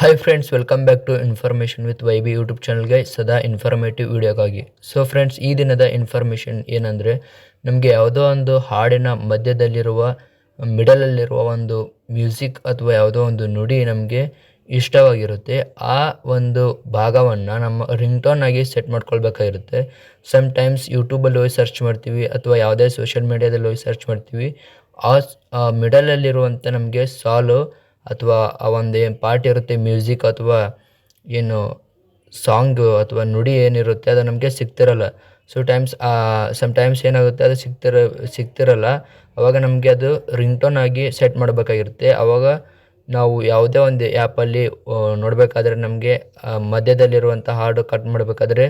Hi friends welcome back to information with Y B YouTube ಚಾನಲ್ಗೆ ಸದಾ informative ವಿಡಿಯೋಗಾಗಿ so friends ಈ ದಿನದ information ಏನಂದರೆ, ನಮಗೆ ಯಾವುದೋ ಒಂದು ಹಾಡಿನ ಮಧ್ಯದಲ್ಲಿರುವ, ಮಿಡಲಲ್ಲಿರುವ ಒಂದು ಮ್ಯೂಸಿಕ್ ಅಥವಾ ಯಾವುದೋ ಒಂದು ನುಡಿ ನಮಗೆ ಇಷ್ಟವಾಗಿರುತ್ತೆ. ಆ ಒಂದು ಭಾಗವನ್ನು ನಮ್ಮ ರಿಂಗ್ ಟೋನ್ ಆಗಿ ಸೆಟ್ ಮಾಡ್ಕೊಳ್ಬೇಕಾಗಿರುತ್ತೆ. ಸಮ್ ಟೈಮ್ಸ್ ಯೂಟ್ಯೂಬಲ್ಲಿ ಹೋಗಿ ಸರ್ಚ್ ಮಾಡ್ತೀವಿ, ಅಥವಾ ಯಾವುದೇ ಸೋಷಿಯಲ್ ಮೀಡಿಯಾದಲ್ಲಿ ಹೋಗಿ ಸರ್ಚ್ ಮಾಡ್ತೀವಿ. ಆ ಮಿಡಲಲ್ಲಿರುವಂಥ ನಮಗೆ ಸಾಲು ಅಥವಾ ಆ ಒಂದು ಏನು ಪಾರ್ಟ್ ಇರುತ್ತೆ, ಮ್ಯೂಸಿಕ್ ಅಥವಾ ಏನು ಸಾಂಗು ಅಥವಾ ನುಡಿ ಏನಿರುತ್ತೆ, ಅದು ನಮಗೆ ಸಿಗ್ತಿರಲ್ಲ. ಸೊ ಟೈಮ್ಸ್ ಸಮ್ ಟೈಮ್ಸ್ ಏನಾಗುತ್ತೆ, ಅದು ಸಿಗ್ತಿರ, ಸಿಗ್ತಿರಲ್ಲ. ಅವಾಗ ನಮಗೆ ಅದು ರಿಂಗ್ಟೋನ್ ಆಗಿ ಸೆಟ್ ಮಾಡಬೇಕಾಗಿರುತ್ತೆ. ಅವಾಗ ನಾವು ಯಾವುದೇ ಒಂದು ಆ್ಯಪಲ್ಲಿ ನೋಡಬೇಕಾದ್ರೆ ನಮಗೆ ಮಧ್ಯದಲ್ಲಿರುವಂಥ ಹಾಡು ಕಟ್ ಮಾಡಬೇಕಾದ್ರೆ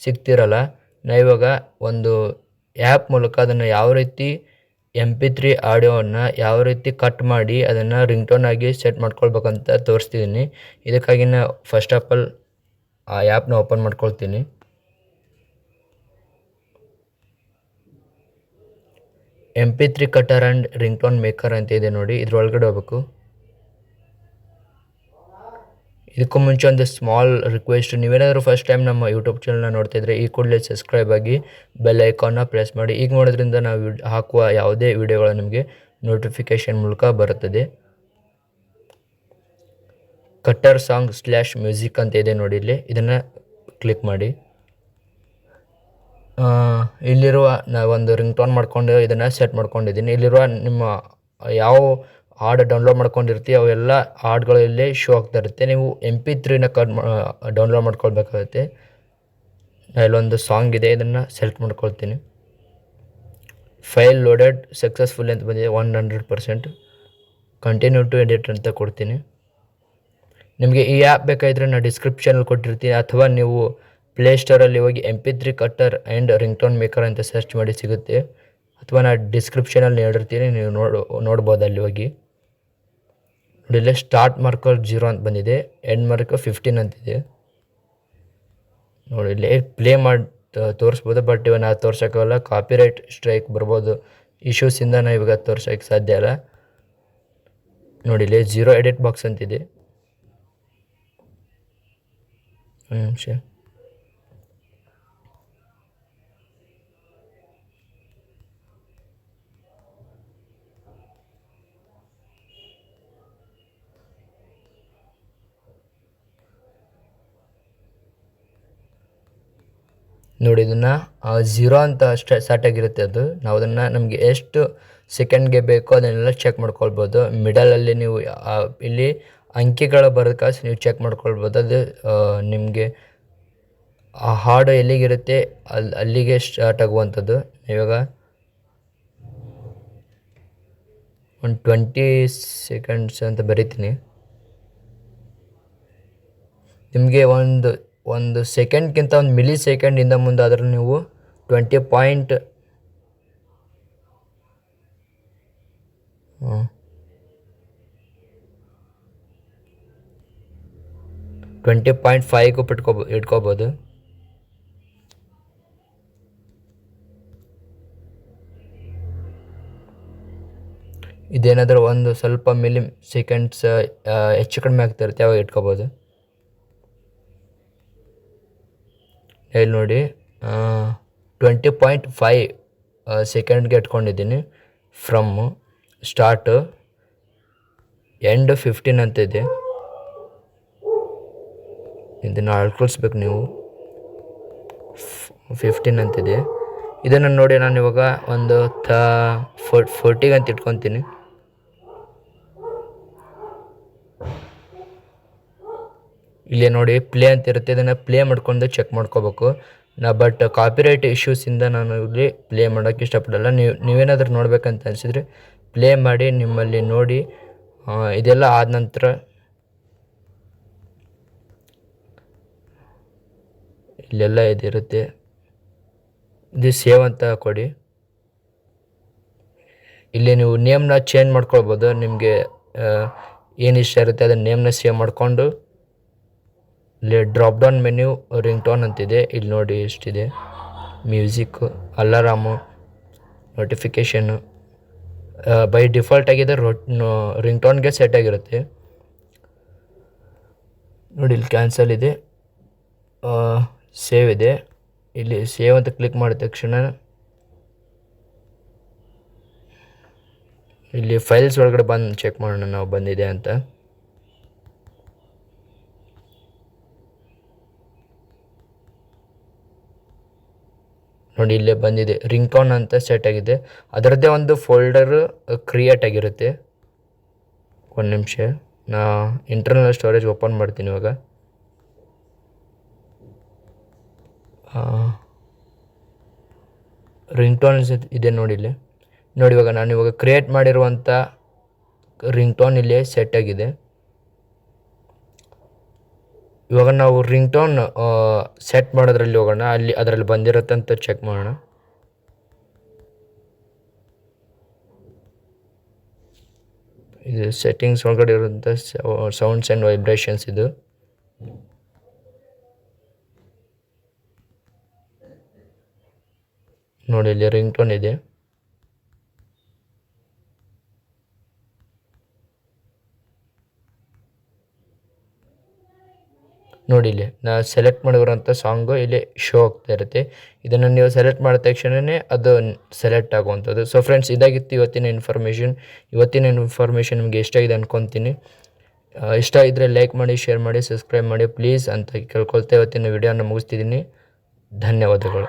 ಸಿಗ್ತಿರಲ್ಲ. ನಾವು ಇವಾಗ ಒಂದು ಆ್ಯಪ್ ಮೂಲಕ ಅದನ್ನು ಯಾವ ರೀತಿ ಎಂ ಪಿ ತ್ರೀ ಆಡಿಯೋವನ್ನು ಯಾವ ರೀತಿ ಕಟ್ ಮಾಡಿ ಅದನ್ನು ರಿಂಗ್ಟೋನ್ ಆಗಿ ಸೆಟ್ ಮಾಡ್ಕೊಳ್ಬೇಕಂತ ತೋರಿಸ್ತಿದ್ದೀನಿ ಇದಕ್ಕಾಗಿ ನಾ ಫಸ್ಟ್ ಆಫ್ ಆಲ್ ಆ ಆ್ಯಪ್ನ ಓಪನ್ ಮಾಡ್ಕೊಳ್ತೀನಿ. M P three cutter and ringtone maker ಅಂತ ಇದೆ ನೋಡಿ, ಇದ್ರೊಳಗಡೆ ಹೋಗ್ಬೇಕು. ಇದಕ್ಕೂ ಮುಂಚೆ ಒಂದು ಸ್ಮಾಲ್ ರಿಕ್ವೆಸ್ಟ್ ನೀವೇನಾದರೂ ಫಸ್ಟ್ ಟೈಮ್ ನಮ್ಮ ಯೂಟ್ಯೂಬ್ ಚಾನಲ್ನ ನೋಡ್ತಿದ್ರೆ, ಈ ಕೂಡಲೇ ಸಬ್ಸ್ಕ್ರೈಬ್ ಆಗಿ ಬೆಲ್ ಐಕಾನ್ನ ಪ್ರೆಸ್ ಮಾಡಿ. ಈಗ ಮಾಡೋದ್ರಿಂದ ನಾವು ಹಾಕುವ ಯಾವುದೇ ವಿಡಿಯೋಗಳು ನಿಮಗೆ ನೋಟಿಫಿಕೇಷನ್ ಮೂಲಕ ಬರುತ್ತದೆ. ಕಟ್ಟರ್ ಸಾಂಗ್ ಸ್ಲ್ಯಾಶ್ ಮ್ಯೂಸಿಕ್ ಅಂತ ಇದೆ ನೋಡಿ ಇಲ್ಲಿ. ಇದನ್ನು ಕ್ಲಿಕ್ ಮಾಡಿ. ಇಲ್ಲಿರುವ ನಾವೊಂದು ರಿಂಗ್ ಟೋನ್ ಮಾಡ್ಕೊಂಡು ಇದನ್ನು ಸೆಟ್ ಮಾಡ್ಕೊಂಡಿದ್ದೀನಿ. ಇಲ್ಲಿರುವ ನಿಮ್ಮ ಯಾವ ಹಾಡು ಡೌನ್ಲೋಡ್ ಮಾಡ್ಕೊಂಡಿರ್ತೀವಿ ಅವೆಲ್ಲ ಹಾಡುಗಳಲ್ಲೇ ಶೋ ಆಗ್ತಾ ಇರುತ್ತೆ. ನೀವು ಎಂ ಪಿ ತ್ರೀನ ಕಟ್ ಡೌನ್ಲೋಡ್ ಮಾಡ್ಕೊಳ್ಬೇಕಾಗುತ್ತೆ. ಇಲ್ಲೊಂದು ಸಾಂಗ್ ಇದೆ, ಇದನ್ನು ಸೆಲೆಕ್ಟ್ ಮಾಡ್ಕೊಳ್ತೀನಿ. ಫೈಲ್ ಲೋಡೆಡ್ ಸಕ್ಸಸ್ಫುಲ್ ಅಂತ ಬಂದಿದೆ one hundred percent continue to edit ಅಂತ ಕೊಡ್ತೀನಿ. ನಿಮಗೆ ಈ ಆ್ಯಪ್ ಬೇಕಾದರೆ ನಾನು ಡಿಸ್ಕ್ರಿಪ್ಷನಲ್ಲಿ ಕೊಟ್ಟಿರ್ತೀನಿ, ಅಥವಾ ನೀವು ಪ್ಲೇಸ್ಟೋರಲ್ಲಿ ಹೋಗಿ M P three cutter and ringtone maker ಅಂತ ಸರ್ಚ್ ಮಾಡಿ ಸಿಗುತ್ತೆ. ಅಥವಾ ನಾನು ಡಿಸ್ಕ್ರಿಪ್ಷನಲ್ಲಿ ನೀಡಿರ್ತೀನಿ, ನೀವು ನೋಡು ನೋಡ್ಬೋದು ಅಲ್ಲಿ ಹೋಗಿ. ಇಲ್ಲೇ ಸ್ಟಾರ್ಟ್ ಮಾರ್ಕರ್ ಜೀರೋ ಅಂತ ಬಂದಿದೆ, ಎಂಡ್ ಮಾರ್ಕರ್ ಫಿಫ್ಟೀನ್ ಅಂತಿದೆ. ನೋಡಿ, ಇಲ್ಲಿ ಪ್ಲೇ ಮಾಡಿ ತೋರಿಸ್ಬೋದು, ಬಟ್ ಇವಾಗ ನಾವು ತೋರ್ಸೋಕ್ಕಾಗಲ್ಲ, ಕಾಪಿರೈಟ್ ಸ್ಟ್ರೈಕ್ ಬರ್ಬೋದು. ಇಶ್ಯೂಸಿಂದ ನಾವು ಇವಾಗ ತೋರ್ಸೋಕ್ಕೆ ಸಾಧ್ಯ ಇಲ್ಲ ನೋಡಿ, ಇಲ್ಲಿ ಜೀರೋ ಎಡಿಟ್ ಬಾಕ್ಸ್ ಅಂತಿದೆ. ಒಂದು ನಿಮಿಷ ನೋಡಿ, ಇದನ್ನು ಝೀರೋ ಅಂತ ಸ್ಟಾರ್ಟ್ ಆಗಿರುತ್ತೆ ಅದು. ನಾವು ಅದನ್ನು ನಮಗೆ ಎಷ್ಟು ಸೆಕೆಂಡ್ಗೆ ಬೇಕೋ ಅದನ್ನೆಲ್ಲ ಚೆಕ್ ಮಾಡ್ಕೊಳ್ಬೋದು. ಮಿಡಲಲ್ಲಿ ನೀವು ಇಲ್ಲಿ ಅಂಕಿಗಳು ಬರೋದು ಕಾಸು ನೀವು ಚೆಕ್ ಮಾಡ್ಕೊಳ್ಬೋದು. ಅದು ನಿಮಗೆ, ಆ, ಹಾಡು ಎಲ್ಲಿಗಿರುತ್ತೆ ಅಲ್ಲಿ ಅಲ್ಲಿಗೆ ಸ್ಟಾರ್ಟ್ ಆಗುವಂಥದ್ದು. ಇವಾಗ ಒಂದು ಟ್ವೆಂಟಿ ಸೆಕೆಂಡ್ಸ್ ಅಂತ ಬರಿತೀನಿ. ನಿಮಗೆ ಒಂದು ಒಂದು ಸೆಕೆಂಡ್ಗಿಂತ ಒಂದು ಮಿಲಿ ಸೆಕೆಂಡಿಂದ ಮುಂದಾದರೂ ನೀವು ಟ್ವೆಂಟಿ ಪಾಯಿಂಟ್ ಟ್ವೆಂಟಿ ಪಾಯಿಂಟ್ ಫೈವ್ಗೂ ಬಿಟ್ಕೋಬೋ ಇಟ್ಕೋಬೋದು. ಇದೇನಾದರೂ ಒಂದು ಸ್ವಲ್ಪ ಮಿಲಿ ಸೆಕೆಂಡ್ಸ್ ಹೆಚ್ಚು ಕಡಿಮೆ ಆಗ್ತಿರುತ್ತೆ, ಅವಾಗ ಇಟ್ಕೋಬೋದು. ಇಲ್ಲಿ ನೋಡಿ. ಟ್ವೆಂಟಿ ಪಾಯಿಂಟ್ ಫೈವ್ ಸೆಕೆಂಡ್ಗೆ ಇಟ್ಕೊಂಡಿದ್ದೀನಿ ಫ್ರಮ್ ಸ್ಟಾರ್ಟ್ ಎಂಡ್ ಫಿಫ್ಟೀನ್ ಅಂತ ಇದೆ. ಇದನ್ನು ಅಳ್ಕೊಳ್ಸ್ಬೇಕು ನೀವು. ಫಿಫ್ಟೀನ್ ಅಂತಿದೆ ಇದನ್ನು ನೋಡಿ ನಾನು ಇವಾಗ ಒಂದು ಥ ಫೋರ್ ಫೋರ್ಟಿಗೆ ಅಂತ ಇಟ್ಕೊತೀನಿ. ಇಲ್ಲಿ ನೋಡಿ ಪ್ಲೇ ಅಂತ ಇರುತ್ತೆ. ಇದನ್ನು ಪ್ಲೇ ಮಾಡ್ಕೊಂಡು ಚೆಕ್ ಮಾಡ್ಕೋಬೇಕು. ನಾ ಬಟ್ ಕಾಪಿರೈಟ್ ಇಶ್ಯೂಸಿಂದ ನಾನು ಇಲ್ಲಿ ಪ್ಲೇ ಮಾಡೋಕ್ಕೆ ಇಷ್ಟಪಡಲ್ಲ. ನೀವು, ನೀವೇನಾದರೂ ನೋಡಬೇಕಂತ ಅನಿಸಿದ್ರೆ ಪ್ಲೇ ಮಾಡಿ ನಿಮ್ಮಲ್ಲಿ ನೋಡಿ ಇದೆಲ್ಲ ಆದ ನಂತರ ಇಲ್ಲೆಲ್ಲ ಇದಿರುತ್ತೆ. ಇದು ಸೇವ್ ಅಂತ ಕೊಡಿ. ಇಲ್ಲಿ ನೀವು ನೇಮ್ನ ಚೇಂಜ್ ಮಾಡ್ಕೊಳ್ಬೋದು. ನಿಮಗೆ ಏನು ಇಷ್ಟ ಇರುತ್ತೆ ಅದನ್ನ ನೇಮ್ನ ಸೇವ್ ಮಾಡಿಕೊಂಡು ಇಲ್ಲಿ drop down menu ring tone ಅಂತಿದೆ. ಇಲ್ಲಿ ನೋಡಿ ಎಷ್ಟಿದೆ. Music alarm notification by default ಆಗಿದೆ ರೋಟ್ ರಿಂಗ್ ಟೋನ್ಗೆ ಸೆಟ್ ಆಗಿರುತ್ತೆ. ನೋಡಿ, ಇಲ್ಲಿ ಕ್ಯಾನ್ಸಲ್ ಇದೆ. ಸೇವ್ ಇದೆ. ಇಲ್ಲಿ ಸೇವ್ ಅಂತ ಕ್ಲಿಕ್ ಮಾಡಿದ ತಕ್ಷಣ ಇಲ್ಲಿ ಫೈಲ್ಸ್ ಒಳಗಡೆ ಬಂದು ಚೆಕ್ ಮಾಡೋಣ, ನಾವು ಬಂದಿದೆ ಅಂತ. ನೋಡಿ ಇಲ್ಲೇ ಬಂದಿದೆ. ರಿಂಗ್ಟೋನ್ ಅಂತ ಸೆಟ್ ಆಗಿದೆ. ಅದರದ್ದೇ ಒಂದು ಫೋಲ್ಡರ್ ಕ್ರಿಯೇಟ್ ಆಗಿರುತ್ತೆ. ಒಂದು ನಿಮಿಷ. ನಾ ಇಂಟರ್ನಲ್ ಸ್ಟೋರೇಜ್ ಓಪನ್ ಮಾಡ್ತೀನಿ ಇವಾಗ. ಟೋನ್ ಇದೆ ನೋಡಿ ಇಲ್ಲಿ. ನೋಡಿ ಇವಾಗ ನಾನು ಇವಾಗ ಕ್ರಿಯೇಟ್ ಮಾಡಿರುವಂಥ ರಿಂಗ್ಟೋನ್ ಇಲ್ಲಿ ಸೆಟ್ ಆಗಿದೆ. ಇವಾಗ ನಾವು ರಿಂಗ್ ಟೋನ್ ಸೆಟ್ ಮಾಡೋದ್ರಲ್ಲಿ ಹೋಗೋಣ. ಅಲ್ಲಿ ಅದರಲ್ಲಿ ಬಂದಿರುತ್ತೆ ಅಂತ ಚೆಕ್ ಮಾಡೋಣ. ಇದು ಸೆಟ್ಟಿಂಗ್ಸ್ ಒಳಗಡೆ ಇರುವಂಥ ಸೌಂಡ್ಸ್ ಆ್ಯಂಡ್ ವೈಬ್ರೇಷನ್ಸ್ ಇದು. ನೋಡಿ, ಇಲ್ಲಿ ರಿಂಗ್ ಟೋನ್ ಇದೆ. ನೋಡಿ ಇಲ್ಲಿ, ನಾ ಸೆಲೆಕ್ಟ್ ಮಾಡಿರೋಂಥ ಸಾಂಗು ಇಲ್ಲಿ ಶೋ ಆಗ್ತಾ ಇರುತ್ತೆ. ಇದನ್ನು ನೀವು ಸೆಲೆಕ್ಟ್ ಮಾಡಿದ ತಕ್ಷಣವೇ ಅದು ಸೆಲೆಕ್ಟ್ ಆಗುವಂಥದ್ದು. ಸೊ ಫ್ರೆಂಡ್ಸ್ ಇದಾಗಿತ್ತು ಇವತ್ತಿನ ಇನ್ಫಾರ್ಮೇಷನ್ ಇವತ್ತಿನ ಇನ್ಫಾರ್ಮೇಷನ್ ನಿಮಗೆ ಇಷ್ಟ ಆಗಿದೆ ಅನ್ಕೊತೀನಿ. ಇಷ್ಟ ಇದ್ದರೆ ಲೈಕ್ ಮಾಡಿ ಶೇರ್ ಮಾಡಿ ಸಬ್ಸ್ಕ್ರೈಬ್ ಮಾಡಿ ಪ್ಲೀಸ್ ಅಂತ ಕೇಳ್ಕೊಳ್ತಾ ಇವತ್ತಿನ ವಿಡಿಯೋನ ಮುಗಿಸ್ತಿದ್ದೀನಿ. ಧನ್ಯವಾದಗಳು.